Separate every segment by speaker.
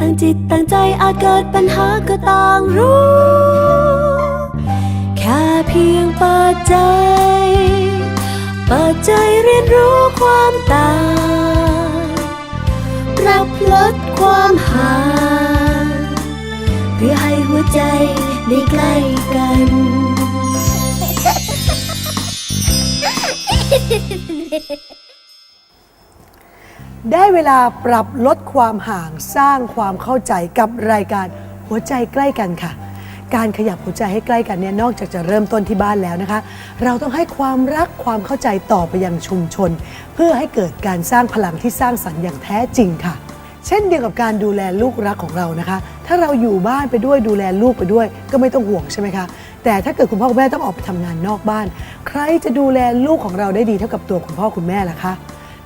Speaker 1: ตั้งจิตตั้งใจอาจเกิดปัญหาก็ต่างรู้ แค่เพียงเปิดใจ เปิดใจเรียนรู้ความต่างรับลดความห่างเพื่อให้หัวใจได้ใกล้กัน
Speaker 2: ได้เวลาปรับลดความห่างสร้างความเข้าใจกับรายการหัวใจใกล้กันค่ะ การขยับหัวใจให้ใกล้กันเนี่ยนอกจากจะเริ่มต้นที่บ้านแล้วนะคะ เราต้องให้ความรักความเข้าใจต่อไปยังชุมชน เพื่อให้เกิดการสร้างพลังที่สร้างสรรค์อย่างแท้จริงค่ะ เช่นเดียวกับการดูแลลูกรักของเรานะคะ ถ้าเราอยู่บ้านไปด้วยดูแลลูกไปด้วย ก็ไม่ต้องห่วงใช่ไหมคะแต่ถ้าเกิดคุณพ่อคุณแม่ต้องออกไปทำงานนอกบ้าน ใครจะดูแลลูกของเราได้ดีเท่ากับตัวคุณพ่อคุณแม่ล่ะคะ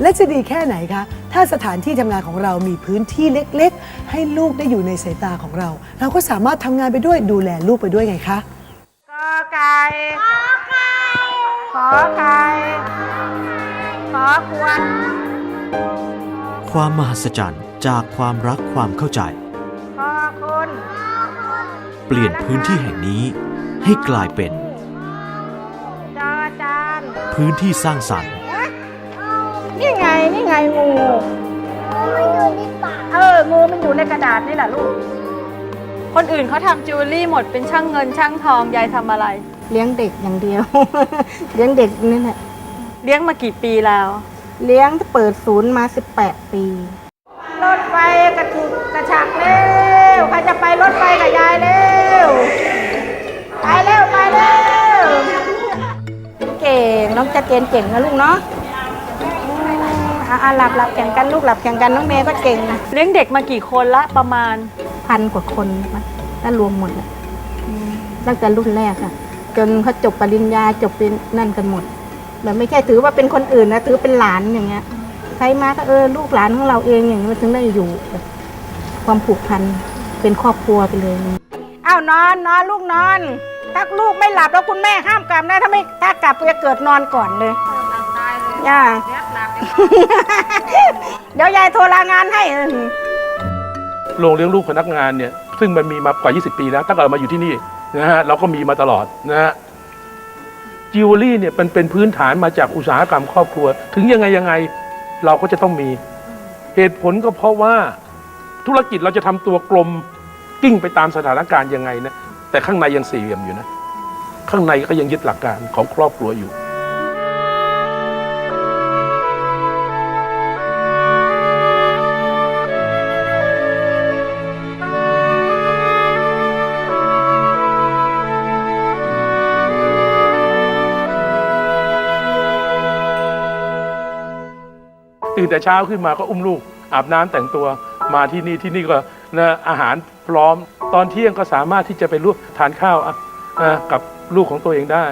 Speaker 2: และจะดีแค่ไหนคะ ถ้าสถานที่ทำงานของเรามีพื้นที่เล็กๆ ให้ลูกได้อยู่ในสายตาของเรา เราก็สามารถทำงานไปด้วยดูแลลูกไปด้วยไงคะ
Speaker 3: กอไก่ขอไข่ขอไข่ขอควร
Speaker 4: ความมหัศจรรย์จากความรักความเข้าใจ
Speaker 3: ขอคุณ
Speaker 4: เปลี่ยนพื้นที่แห่งนี้ให้กลายเป็น
Speaker 3: จอจาน
Speaker 4: พื้นที่สร้างสรรค์
Speaker 3: นี่ไงนี่ไงงูเอองูมันอยู่ในกระดาษนี่แหละลูก
Speaker 5: คนอื่นเขาทำจิวเวลรี่หมดเป็นช่างเงินช่างทองยายทำอะไร
Speaker 6: เลี้ยงเด็กอย่างเดียว เลี้ยงเด็กนี่แหละ
Speaker 5: เลี้ยงมากี่ปีแล้ว
Speaker 6: เลี้ยงเปิดศูนย์มา 18 ปี
Speaker 3: รถไฟกระถุกกระชักเร็วใครจะไปรถไฟกับยายเร็วไปเร็วไปเร็ว
Speaker 6: เก่งน้องจะเกณฑ์เก่งนะลูกเนาะอืม อะอะหลับหลับแข่งกันลูกหลับแข่งกันน้องเมย์ก็เก่งนะ
Speaker 5: เลี้ยงเด็กมากี่คนละประมาณ
Speaker 6: พันกว่าคนนะถ้ารวมหมดเลยอืมตั้งแต่รุ่นแรกอะจนเขาจบปริญญาจบเป็นนั่นกันหมดแบบไม่ใช่ถือว่าเป็นคนอื่นนะถือเป็นหลานอย่างเงี้ยใครมาก็เออลูกหลานของเราเองอย่างนี้มันถึงได้อยู่แบบความผูกพันเป็นครอบครัวไปเลย
Speaker 3: อ้าวนอนนอนลูกนอน ถ้าลูกไม่หลับแล้วคุณแม่ห้ามกลับนะถ้าไม่ถ้ากลับจะเกิดนอนก่อนเลย ย่าเดี๋ยวยายโทรลางานให้เออ
Speaker 7: โรงเลี้ยงลูกพนักงานเนี่ยซึ่งมันมีมากว่า 20 ปีแล้วตั้งแต่เรามาอยู่ที่นี่นะฮะเราก็มีมาตลอดนะฮะจิวเวลรี่เนี่ยมันเป็นพื้นฐานมาจากอุตสาหกรรมครอบครัว ถึงยังไงยังไงเราก็จะต้องมี เหตุผลก็เพราะว่าธุรกิจเราจะทำตัวกลมกิ้งไปตามสถานการณ์ยังไงนะแต่ข้างในยังสี่เหลี่ยมอยู่นะ ข้างในก็ยังยึดหลักการของครอบครัวอยู่ นแต่เช้าขึ้นมาก็อุ้มลูก อาบน้ำแต่งตัวมาที่นี่ที่นี่ก็นะอาหารพร้อม ตอนเที่ยงก็สามารถที่จะไปร่วมทานข้าวอะอะกับลูกของตัวเองได้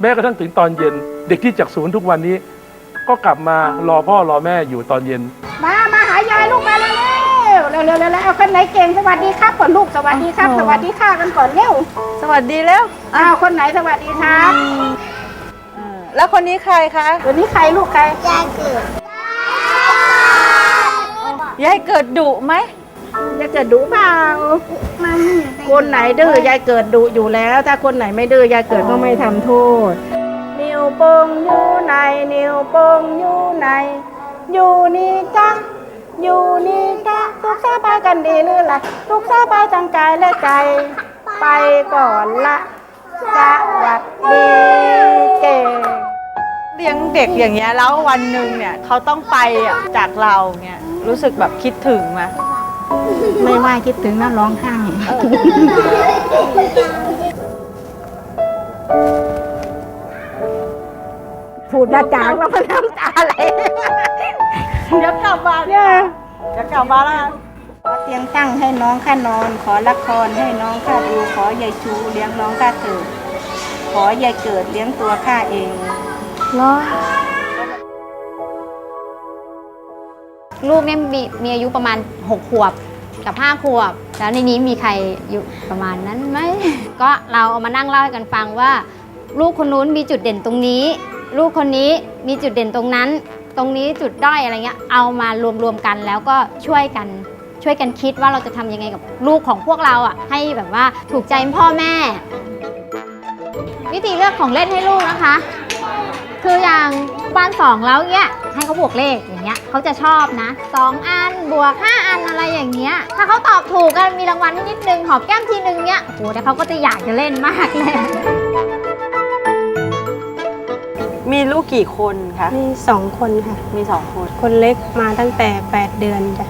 Speaker 7: แม้กระทั่งถึงตอนเย็น เด็กที่จากศูนย์ทุกวันนี้ ก็กลับมารอพ่อรอแม่อยู่ตอนเย็น
Speaker 3: มามาหายายลูกมาเร็วเร็วเร็วเร็วเร็วเอาคนไหนเก่งสวัสดีครับก่อนลูกสวัสดีครับ สวัสดีค่ะกันก่อนเร็ว
Speaker 5: สวัสดีแล้ว
Speaker 3: อ้าวคนไหนสวัสดีครับ
Speaker 5: แล้วคนนี้ใครคะ
Speaker 3: วันนี้ใครลูกใครยายเกิด
Speaker 5: ยายเกิดดุไหม
Speaker 3: ยายเกิดดุเปล่าคนไหนดื้อยายเกิดดุอยู่แล้ว ถ้าคนไหนไม่ดื้อยายเกิดก็ไม่ทำโทษ นิ้วโป้งอยู่ไหนนิ้วโป้งอยู่ไหนอยู่นี่จ้ะอยู่นี่จ้ะทุกสบายกันดีหรือไรทุกสบายทั้งกายและใจ ไปก่อนละสวัสดีเก่ง
Speaker 5: เลี้ยงเด็กอย่างเงี้ยแล้ววันหนึ่งเนี่ยเขาต้องไปอะจากเราเนี่ยรู้สึกแบบคิดถึงไหม
Speaker 6: ไม่ว่าคิดถึงนะร้องไห้
Speaker 3: พูดมาจากแล้วมันน้ำตาไหล
Speaker 5: เดี๋ยวกลับมา
Speaker 3: เนี่ย
Speaker 5: เดี๋ยวกลับมาแล้วกัน
Speaker 6: ขอเตียงตั้งให้น้องข้านอน ขอละครให้น้องข้าดู ขอยายชูเลี้ยงน้องข้าเกิด ขอยายเกิดเลี้ยงตัวข้าเอง
Speaker 8: ลูกเนี่ยมีมีอายุประมาณ 6 ขวบกับ 5 ขวบ แล้วในนี้มีใครอยู่ประมาณนั้นไหม ก็เราเอามานั่งเล่าให้กันฟังว่า ลูกคนนู้นมีจุดเด่นตรงนี้ ลูกคนนี้มีจุดเด่นตรงนั้น ตรงนี้จุดด้อยอะไรเงี้ย เอามารวมๆกันแล้วก็ช่วยกันช่วยกันคิดว่าเราจะทำยังไงกับลูกของพวกเราอะให้แบบว่าถูกใจพ่อแม่ วิธีเลือกของเล่นให้ลูกนะคะ คืออย่างบ้านสองแล้วเนี้ยให้เขาบวกเลขอย่างเงี้ยเขาจะชอบนะสองอันบวกห้าอันอะไรอย่างเงี้ย ถ้าเขาตอบถูกกันมีรางวัลนิดนึงหอมแก้มทีนึงเนี้ยโอ้โหแต่เขาก็จะอยากจะเล่นมากเลย
Speaker 5: มีลูกกี่คนคะ
Speaker 9: มีสองคนค่ะ
Speaker 5: มีสองคน
Speaker 9: คนเล็กมาตั้งแต่ 8 เดือนจ้ะ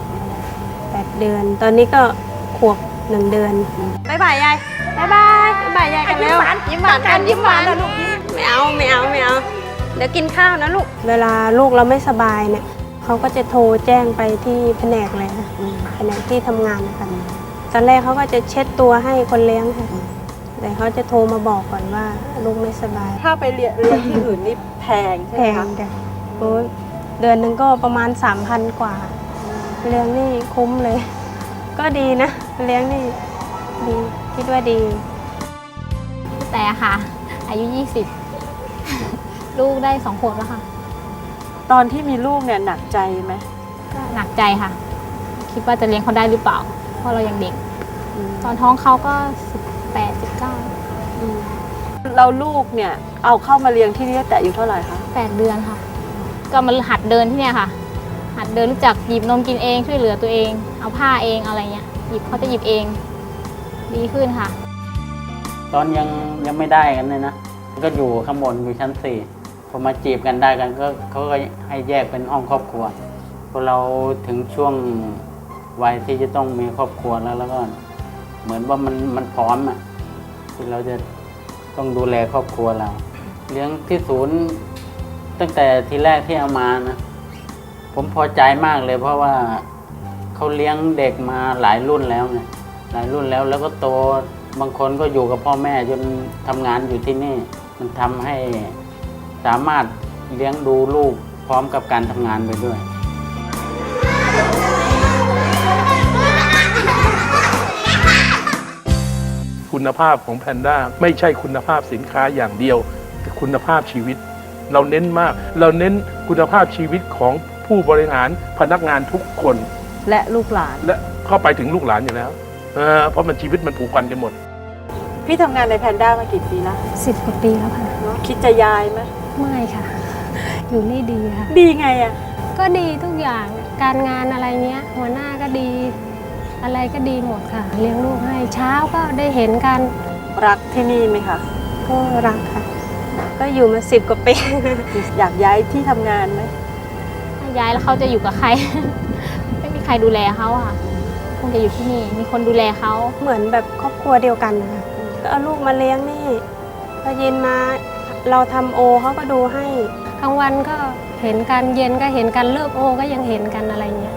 Speaker 9: แปดเดือน ตอนนี้ก็ขวบหนึ่งเดือน
Speaker 5: บ๊ายบายยายบ๊ายบายบ๊ายบายยายกันเร็วยิ้มหวานกันยิ้มหวานนะลูกยิ้ม
Speaker 9: ไม่เอาไม่เอาไม่เอา เดี๋ยวกินข้าวนะลูก เวลาลูกเราไม่สบายเนี่ยเขาก็จะโทรแจ้งไปที่แผนกเลยค่ะแผนกที่ทำงานนะคะตอนแรกเขาก็จะเช็ดตัวให้คนเลี้ยงค่ะแต่เขาจะโทรมาบอกก่อนว่าลูกไม่สบาย
Speaker 5: ถ้าไปเรียนเรียนที่อื่นนี่แพงใช่
Speaker 9: แพ
Speaker 5: ไหม
Speaker 9: ง
Speaker 5: คะ
Speaker 9: จ้ะโอ้ยเดือนหนึ่งก็ประมาณ3,000กว่า เลี้ยงนี่คุ้มเลย ก็ดีนะ เลี้ยงนี่ดีคิดว่าดี
Speaker 8: แต่ค่ะ อายุ 20 ลูกได้สองขวบแล้วค่ะ
Speaker 5: ตอนที่มีลูกเนี่ยหนักใจไหม
Speaker 8: ก็หนักใจค่ะ คิดว่าจะเลี้ยงเขาได้หรือเปล่า เพราะเรายังเด็ก ตอนท้องเขาก็18 19
Speaker 5: เราลูกเนี่ยเอาเข้ามาเลี้ยงที่นี่ตั้งแต่อายุเท่าไหร่คะ
Speaker 8: 8เดือนค่ะ ก็มาหัดเดินที่เนี่ยค่ะ หัดเดินรู้จักหยิบนมกินเองช่วยเหลือตัวเอง เอาผ้าเองอะไรเงี้ยหยิบเขาจะหยิบเอง ดีขึ้นค่ะ
Speaker 10: ตอนยังยังไม่ได้กันเลยนะ ก็อยู่ข้างบนอยู่ชั้นสี่ พอมาจีบกันได้กันก็เขาก็ให้แยกเป็นห้องครอบครัวพอเราถึงช่วงวัยที่จะต้องมีครอบครัวแล้วแล้วก็เหมือนว่ามันมันพร้อมอะที่เราจะต้องดูแลครอบครัวเรา เลี้ยงที่ศูนย์ตั้งแต่ทีแรกที่เอามานะผมพอใจมากเลยเพราะว่าเขาเลี้ยงเด็กมาหลายรุ่นแล้วไงหลายรุ่นแล้วแล้วก็โตบางคนก็อยู่กับพ่อแม่จนทำงานอยู่ที่นี่ มันทำให้ สามารถเลี้ยงดูลูกพร้อมกับการทำงานไปด้วย
Speaker 7: คุณภาพของแพนด้าไม่ใช่คุณภาพสินค้าอย่างเดียว แต่คุณภาพชีวิต เราเน้นมาก เราเน้นคุณภาพชีวิตของผู้บริหารพนักงานทุกคน
Speaker 5: และลูกหลาน
Speaker 7: และเข้าไปถึงลูกหลานอยู่แล้วเออเพราะมันชีวิตมันผูกพันกันหมด
Speaker 5: พี่ทำงานในแพนด้ามากี่ปีแล้ว
Speaker 9: สิบกว่าปีแล้วค่ะ
Speaker 5: เนอะคิดจะย้ายไหม
Speaker 9: ไม่ค่ะ อยู่นี่ดีค่ะ
Speaker 5: ดีไงอะ
Speaker 9: ก็ดีทุกอย่างการงานอะไรเนี้ย หัวหน้าก็ดี อะไรก็ดีหมดค่ะ เลี้ยงลูกให้เช้าก็ได้เห็นกัน
Speaker 5: รักที่นี่ไหมคะ
Speaker 9: ก็รักค่ะ ก็อยู่มาสิบกว่าปี
Speaker 5: อยากย้ายที่ทำงานไหม
Speaker 8: ถ้าย้ายแล้วเขาจะอยู่กับใคร ไม่มีใครดูแลเขาอะค่ะคงจะอยู่ที่นี่ มีคนดูแลเขา
Speaker 9: เหมือนแบบครอบครัวเดียวกันนะคะก็เอาลูกมาเลี้ยงนี่พอเย็นมา เราทำโอเขาก็ดูให้กลางวันก็เห็นกันเย็นก็เห็นกันเลิกโอก็ยังเห็นกันอะไรเงี้ย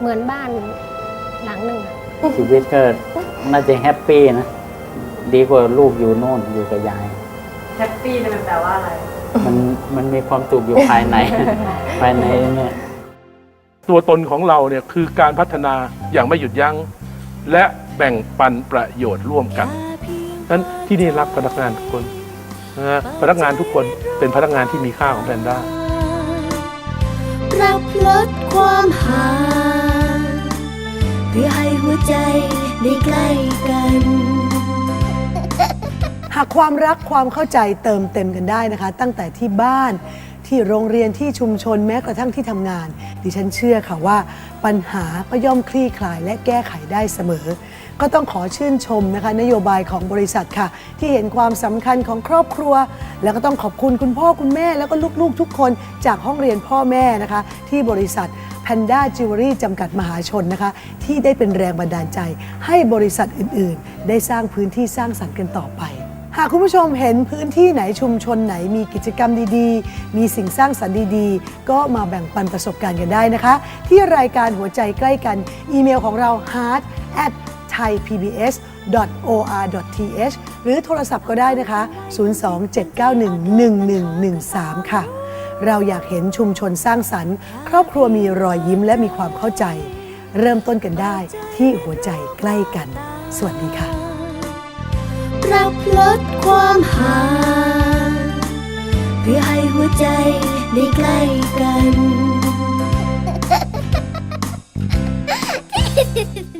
Speaker 9: เหมือนบ้านหลังหนึ่งอะ
Speaker 10: ชีวิตก็น่าจะแฮปปี้นะ ดีกว่าลูกอยู่โน่นอยู่กับยาย
Speaker 5: แฮปปี้เนี่ยมันแปลว่าอะไร
Speaker 10: มันมันมีความสุขอยู่ภายใน ภายในเนี่ย
Speaker 7: ตัวตนของเราเนี่ยคือการพัฒนาอย่างไม่หยุดยัง้ง และแบ่งปันประโยชน์ร่วมกันนั้นที่นี่รักพนักงานทุกคน นะฮะพนักงานทุกคนเป็นพนักงานที่มีค่าของแพนด้า
Speaker 1: ปรับลดความห่างเพื่อให้หัวใจได้ใกล้กัน
Speaker 2: หากความรักความเข้าใจเติมเต็มกันได้นะคะ ตั้งแต่ที่บ้านที่โรงเรียนที่ชุมชนแม้กระทั่งที่ทำงาน ดิฉันเชื่อค่ะว่า ปัญหาก็ย่อมคลี่คลายและแก้ไขได้เสมอ ก็ต้องขอชื่นชมนะคะนโยบายของบริษัทค่ะ ที่เห็นความสำคัญของครอบครัว แล้วก็ต้องขอบคุณคุณพ่อคุณแม่ แล้วก็ลูกๆ ทุกคนจากห้องเรียนพ่อแม่นะคะ ที่บริษัท Panda Jewelry จำกัดมหาชนนะคะ ที่ได้เป็นแรงบันดาลใจ ให้บริษัทอื่นๆ ได้สร้างพื้นที่สร้างสรรค์กันต่อไปหากคุณผู้ชมเห็นพื้นที่ไหนชุมชนไหนมีกิจกรรมดีๆ มีสิ่งสร้างสรรค์ดีๆ ก็มาแบ่งปันประสบการณ์กันได้นะคะ ที่รายการหัวใจใกล้กัน อีเมลของเรา heart at ไทย PBS .or.th หรือโทรศัพท์ก็ได้นะคะ 027911113 ค่ะ เราอยากเห็นชุมชนสร้างสรรค์ ครอบครัวมีรอยยิ้มและมีความเข้าใจ เริ่มต้นกันได้ที่หัวใจใกล้กัน สวัสดีค่ะ
Speaker 1: รับลดความห่างเพื่อให้หัวใจได้ใกล้กัน Hehehehe